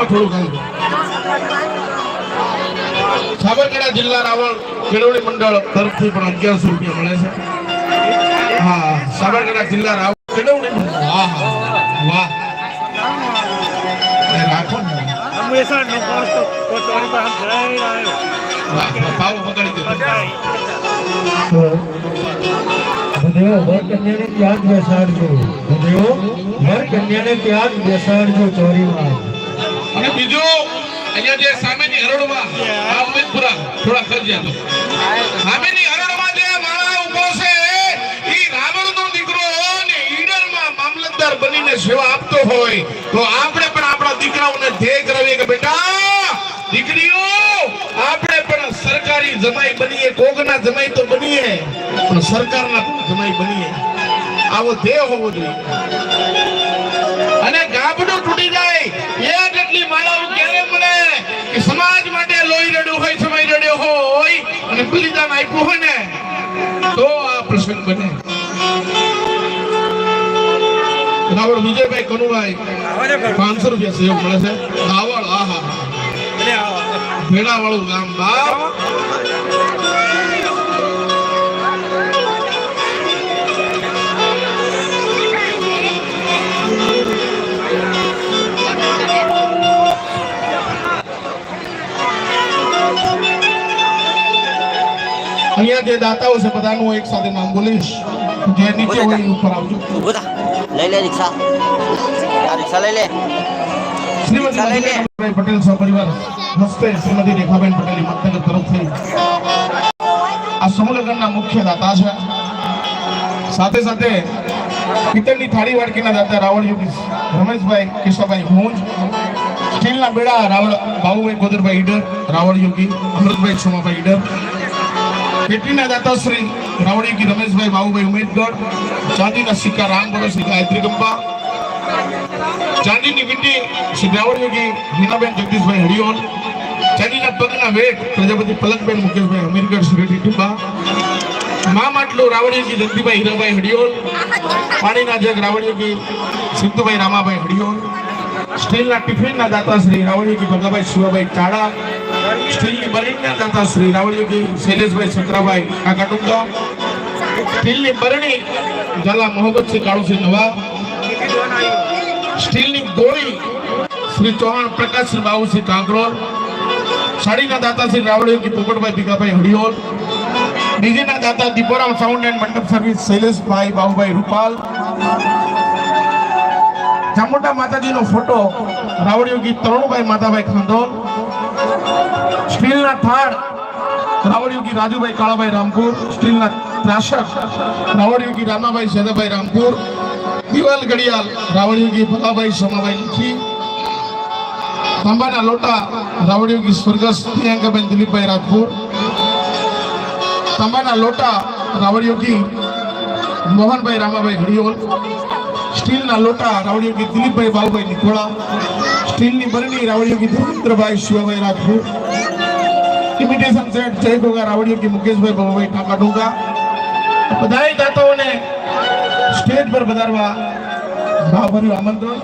આમાં થોડું ખાલી સાબરકાંઠા જિલ્લા રાવણ કેળવણી મંડળ તરફથી પણ અગિયારસો રૂપિયા મળે છે. હા સાબરકાંઠા જિલ્લા રાવણ કેળવણી મંડળ. વાહ હા, વાહ. રાખો વર કન્યાને ત્યાં જ બેસાડજો. ચોરીમાં અહીંયા જે સામેની હરોળમાં આ ઉમેદપુરા, થોડા ખર્ચ્યા તો સામેની હરોળમાં જે માળા ઊભો છે ઈ રાવણનો દીકરો અને ઈડરમાં મામલતદાર બનીને સેવા આપતો હોય. તો આપણે પણ આપણા દીકરાઓને ધ્યેય કરાવીએ કે બેટા, દીકરીઓ, આપણે પણ સરકારી જમાઈ બનીએ કોકના જમાઈ તો બનીએ, પણ સરકારના જમાઈ બનીએ. આવો ધ્યેય હોવો જોઈએ. અને ગાબડું તૂટી જાય માળા ક્યારે મળે હોય ને તો આ પ્રસંગ બને. રાવળ વિજયભાઈ કનુભાઈ પાંચસો રૂપિયા સહયોગ મળે છે. રાવળ આહા. ભેડા વાળું ગામ બાપ. અહીંયા જે દાતાઓ છે બધાનું એક સાથે નામ બોલીશ. જે નીચે હોય ઉપર આવજો. લઈ લે રિક્ષા. આ રિક્ષા લઈ લે. શ્રીમતી પટેલ સહપરિવાર હસ્તે શ્રીમતી રેખાબેન પટેલની મતનગર તરફથી આ સમૂહ મુખ્ય દાતા છે. સાથે સાથે પિત્તળની થાળી વાડકીના દાતા રાવળ યોગી રમેશભાઈ કેશવભાઈ હુંજ સ્ટીલના બેડા રાવળ બાબુભાઈ ગોદરભાઈ ઈડર રાવળ યોગી અમૃતભાઈ સોમાભાઈ ઈડર પેટીના દાતા શ્રી રાવળ યોગી રમેશભાઈ બાબુભાઈ ઉમેદગઢ ચાંદીના સિક્કા રામ ગણેશ ગાયત્રી ગંબા ચાંદીની વીંટી શ્રી રાવળ યોગી હીનાબેન જગદીશભાઈ હરિઓલ ચાંદીના પગના વેટ પ્રજાપતિ પલકબેન મુકેશભાઈ અમીરગઢ શ્રી ટીંબા મા માટલું રાવળીયોગી જગદીભાઈ હીરાભાઈ હડિયોલ પાણીના જગ રાવળીયોગી સિદ્ધુભાઈ રામાભાઈ હડિયોલ સ્ટીલના ટિફિનના દાતા શ્રી રાવળીયોગી ભગાભાઈ શિવાભાઈ ચાડા સ્ટીલની બરણીના દાતા શ્રી રાવળીયોગી શૈલેષભાઈ છત્રાભાઈ કાકાટુંગા સ્ટીલની બરણી ઝાલા મોહબ્બતસિંહ કાળુસિંહ નવા સ્ટીલની ગોળી શ્રી ચૌહાણ પ્રકાશસિંહ બાબુસિંહ કાંકરોલ સાડીના દાતા શ્રી રાવળીયોગી પોપટભાઈ ભીખાભાઈ હડિયોલ ડીજેના દાતા Diporam sound and Mandap service Shaileshbhai Babubhai Rupal Chamunda માતાજીનો ફોટો રાવળિયોગી તરુણભાઈ માતાભાઈ ખાંડોલ સ્ટીલના થાળ રાવળિયોગી રાજુભાઈ કાળાભાઈ રામપુર સ્ટીલના ત્રાસક રાવળિયોગી રામાભાઈ સેદાભાઈ રામપુર દિવાલ ઘડિયાળ રાવળિયોગી ભલાભાઈ સોમાભાઈ લીખી તાંબાના લોટા રાવળિયોગી સ્વર્ગસ્થ પ્રિયંકાબેન દિલીપભાઈ રાજપુર તાંબાના લોટા રાવળિયોગી મોહનભાઈ રામાભાઈ હરિયોલ સ્ટીલના લોટા રાવળિયોગી દિલીપભાઈ બાબુભાઈ નિકોળા સ્ટીલની બરણી રાવળિયોગી ધીરેન્દ્રભાઈ શિવાભાઈ રાજપૂત ઇમિટેશન સેટ જય ગોગા રાવળિયોગી મુકેશભાઈ, બાબુભાઈ ટાંકાડુંગા બધાય દાતાઓને સ્ટેજ પર પધારવા ભાવભર્યું આમંત્રણ.